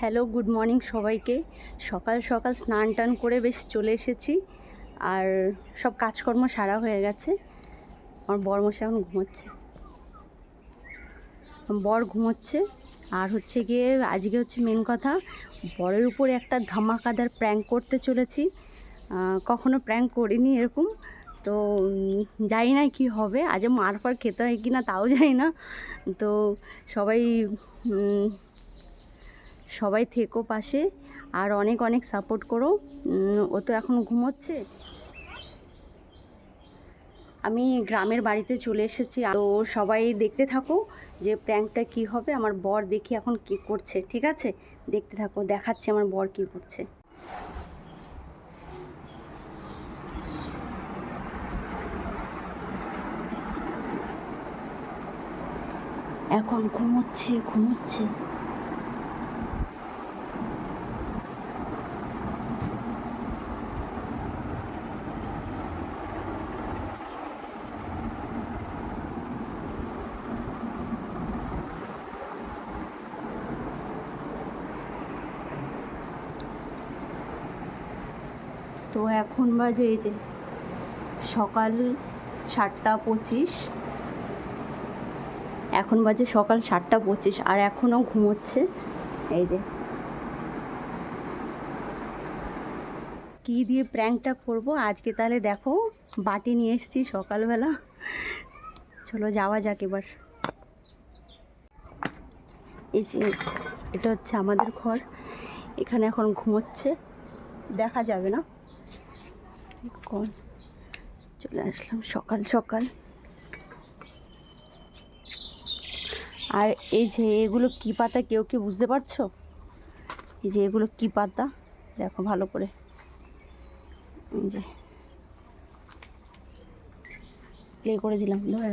Hello, good morning সবাইকে। সকাল সকাল স্নান টান করে বেশ চলে এসেছি। আর সব কাজকর্ম সারা হয়ে গেছে। আমার বর মশাই এখন ঘুমোচ্ছে। বর ঘুমোচ্ছে। আর হচ্ছে গিয়ে, আজকে হচ্ছে মেন কথা, বরের উপরে একটা ধামাকাদার প্র্যাঙ্ক করতে চলেছি। কখনো প্র্যাঙ্ক করিনি এরকম। তো জানি না কি হবে। আজ মার ফার খেতে হয় কি না তাও জানি না। তো, সবাই সবাই থেকো পাশে আর অনেক অনেক সাপোর্ট করো। ও তো এখন ঘুমোচ্ছে। আমি গ্রামের বাড়িতে চলে এসেছি তো সবাই দেখতে থাকো যে প্র্যাঙ্কটা কি হবে। আমার বর দেখি এখন কি করছে, ঠিক আছে? দেখতে থাকো, দেখাচ্ছে আমার বর কি করছে। এখন ঘুমোচ্ছে ঘুমোচ্ছে। তো এখন বাজে এই যে সকাল সাতটা পঁচিশ। এখন বাজে সকাল সাতটা পঁচিশ আর এখনও ঘুমোচ্ছে। এই যে। কী দিয়ে প্র্যাঙ্কটা করব? আজকে তাহলে দেখো, বাটি নিয়ে এসেছি সকালবেলা। চলো যাওয়া যাক এবার। এই যে, এটা হচ্ছে আমাদের ঘর। এখানে এখন ঘুমোচ্ছে। দেখা যাবে না। কোন চলে আসলাম সকাল সকাল। আর এই যে এগুলো কি পাতা কেউ কি বুঝতে পারছ? এই যে এগুলো কি পাতা? দেখো ভালো করে। এই যে। প্লে করে দিলাম। ধরে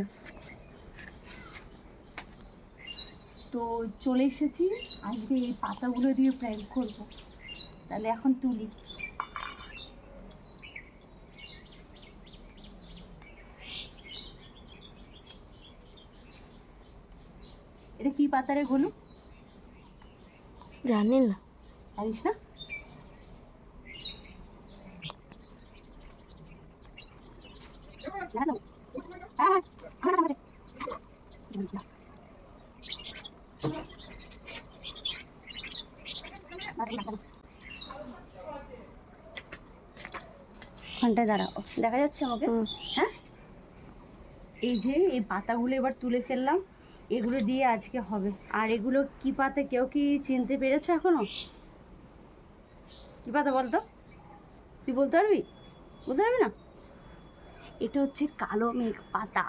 তো চলে এসেছি। আজকে এই পাতাগুলো দিয়ে প্র্যাঙ্ক করব। তাহলে এখন তুলি। এটা কি পাতা রে গোলু? জানি না। জানিস না? হ্যাঁ, হ্যাঁ। ওখানটায় দাঁড়াও। দেখা যাচ্ছে আমাকে? হ্যাঁ? এই যে এই পাতাগুলো এবার তুলে ফেললাম। এগুলো দিয়ে আজকে হবে। আর এগুলো কি পাতা কেউ কি চিনতে পেরেছে এখনও? কি পাতা বলতো? তুই বলতে পারবি? বলতে পারবি না? এটা হচ্ছে কালো মেঘ পাতা।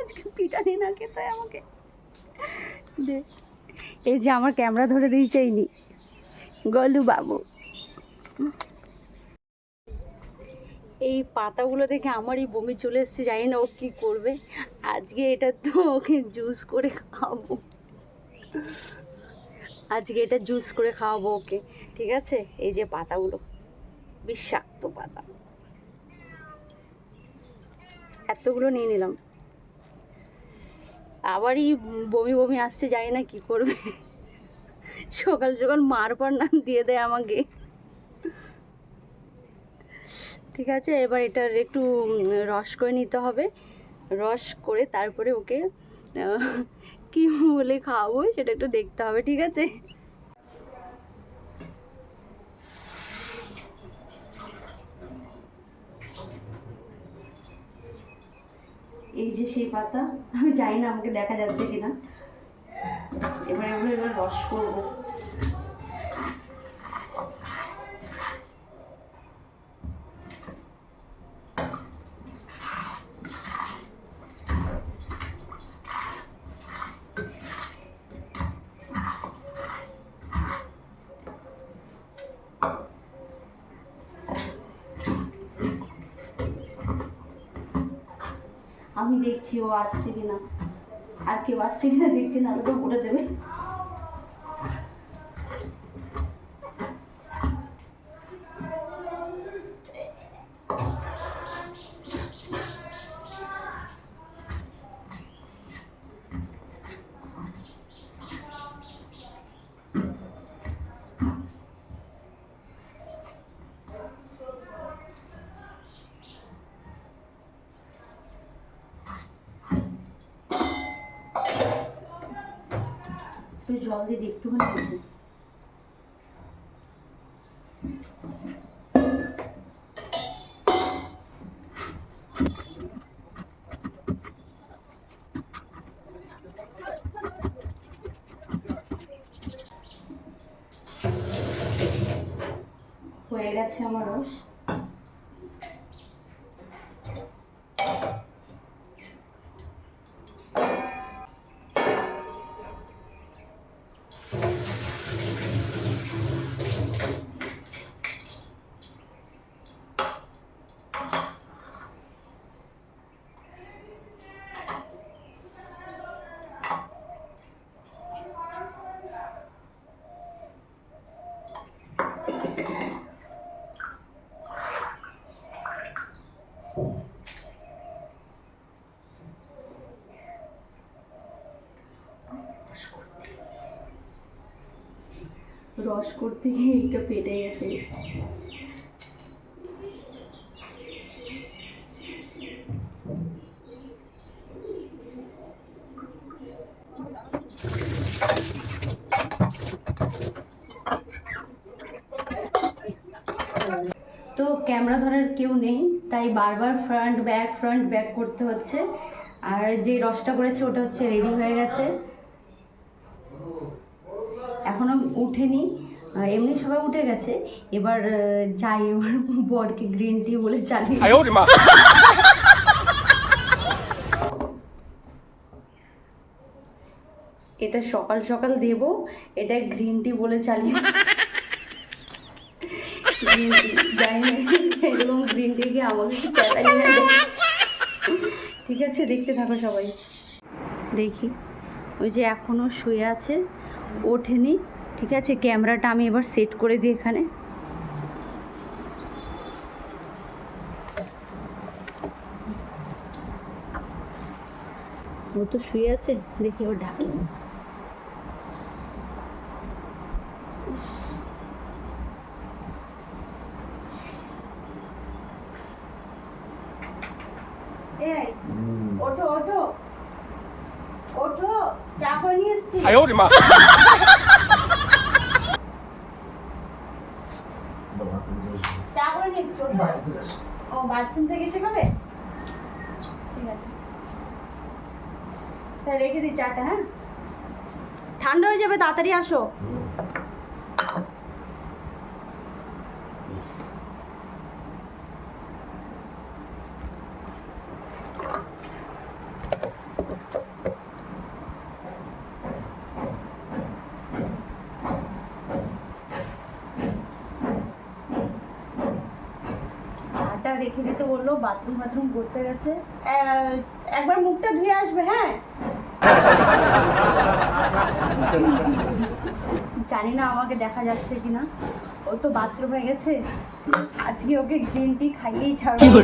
আজকে পিটানি না খেতে আমাকে। দে। এই যে আমার ক্যামেরা ধরে দিয়েছে নি। গলু বাবু। এই পাতাগুলো দেখে আমারই বমি চলে এসছে, জানি না ও কী করবে। আজকে এটা তো ওকে জুস করে খাওয়াবো। আজকে এটা জুস করে খাওয়াবো ওকে, ঠিক আছে? এই যে পাতাগুলো, বিষাক্ত পাতা। এতগুলো নিয়ে নিলাম। আবারই বমি বমি আসছে, জানি না কি করবে। সকাল সকাল মার পর না দিয়ে দেয় আমাকে। ঠিক আছে, এবার এটার একটু রস করে নিতে হবে। রস করে তারপরে ওকে কি বলে খাওয়াবো সেটা একটু দেখতে হবে, ঠিক আছে? এই যে সেই পাতা, আমি জানি না আমাকে দেখা যাচ্ছে কিনা। এবার এগুলো এবার রস করব। আমি দেখছি ও আসছে কিনা। আর কেউ আসছে কিনা দেখছি না ওটা দেবে। একটু জল দিয়ে একটুখানি আছে হয়ে গেছে আমার রস। রস করতে গিয়ে এটা পেটে গেছে। তো ক্যামেরা ধরার কেউ নেই, তাই বারবার ফ্রন্ট ব্যাক ফ্রন্ট ব্যাক করতে হচ্ছে। আর যে রসটা করেছে ওটা হচ্ছে রেডি হয়ে গেছে। এখনও উঠেনি। এমনি সবাই উঠে গেছে। এবার যাই এবার বরকে গ্রিন টি বলে চালিয়ে। এটা সকাল সকাল দেব এটা গ্রিন টি বলে চালিয়ে। যাই গ্রিন টি গিয়ে আমাকে ঠিক আছে দেখতে থাকো সবাই। দেখি ওই যে এখনও শুয়ে আছে ওঠেনি। ঠিক আছে ক্যামেরাটা আমি এবার সেট করে দিই এখানে। ও তো শুয়ে আছে দেখি ও ডাকি। ওঠো ওঠো। ওঠো চা করে নিয়ে এসছি ও থেকে ঠিক আছে। রেখে দিই চাটা হ্যাঁ? ঠান্ডা হয়ে যাবে তাড়াতাড়ি আসো। রেখে দিতে বলল বাথরুম বাথরুম করতে গেছে। একবার মুখটা ধুয়ে আসবে হ্যাঁ? জানি না আমাকে দেখা যাচ্ছে কিনা। ও তো বাথরুমে গেছে। আজকে ওকে গ্রিন টি খাইয়েই ছাড়বো।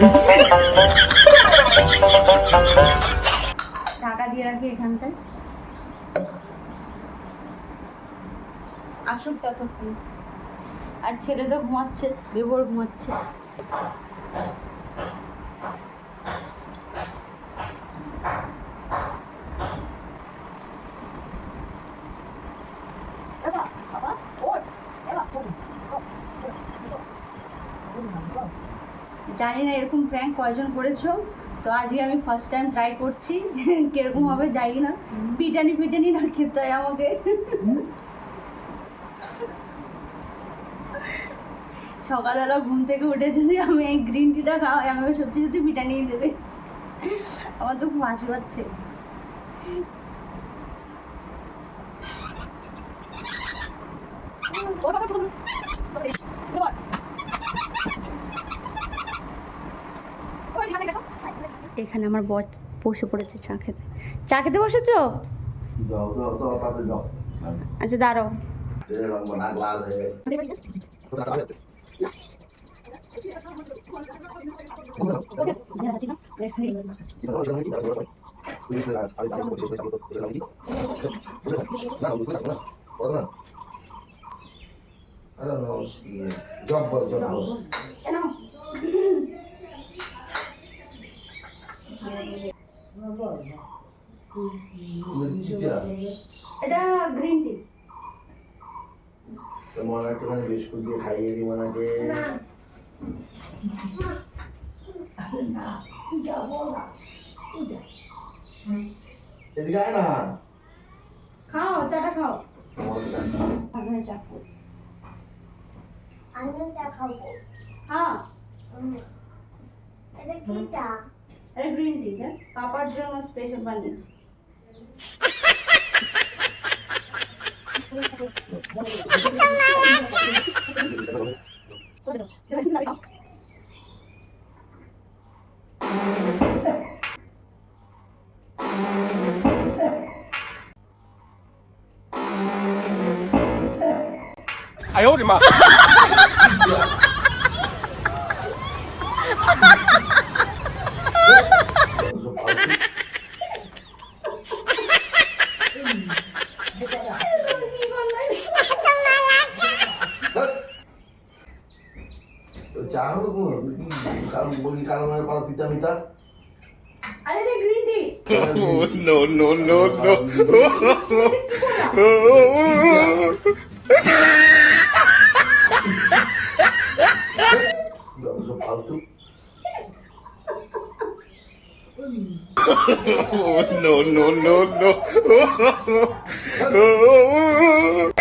টাকা দিয়ে রাখি এখানটায়। আসুক ততক্ষণ। আর ছেলে তো ঘুমাচ্ছে বেবর ঘুমাচ্ছে। জানি না এরকম প্র্যাঙ্ক কয়জন করেছ তো আজকে আমি ফার্স্ট টাইম ট্রাই করছি কীরকম হবে জানি না। পিটানি পিটানি না খেতে হয় আমাকে। সকালবেলা ঘুম থেকে উঠে যদি আমি এই গ্রিন টিটা খাওয়াই আমাকে সত্যি সত্যি পিটানি দেবে। আমার তো খুব হাসি পাচ্ছে। এখানে আমার বর বসে পড়েছে চা খেতে। চা খেতে বসেছো. আচ্ছা দাঁড়াও। I don't know. Job for job. এটা গ্রিন টি তো মনে হয় একটুখানি বিস্কুট দিয়ে খাইয়ে দিই মনাকে এদিকে আয় না। খাও চাটা খাও। আমি চা খাব। আমিও চা খাব। হ্যাঁ। এটা কি চা? আরে গ্রিন টি পাপার জন্য স্পেশাল বানিয়েছি। 怎么了？哪？哎呦我的妈！no, no, no. oh, no, no, no, no. oh,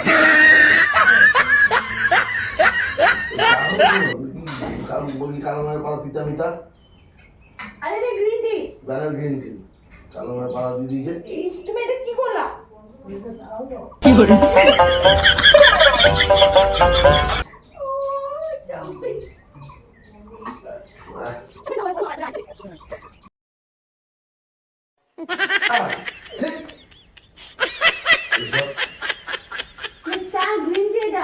kalau mau kalau mau kalau kita minta ada deh green tea ada green tea কালো মায়ের পাতা দিয়ে দিয়েছে এই তুমি এটা কি করলা ও, চাম্পি। আহ, আহ, ঠিক। এসব এ চা গ্রিন টি এটা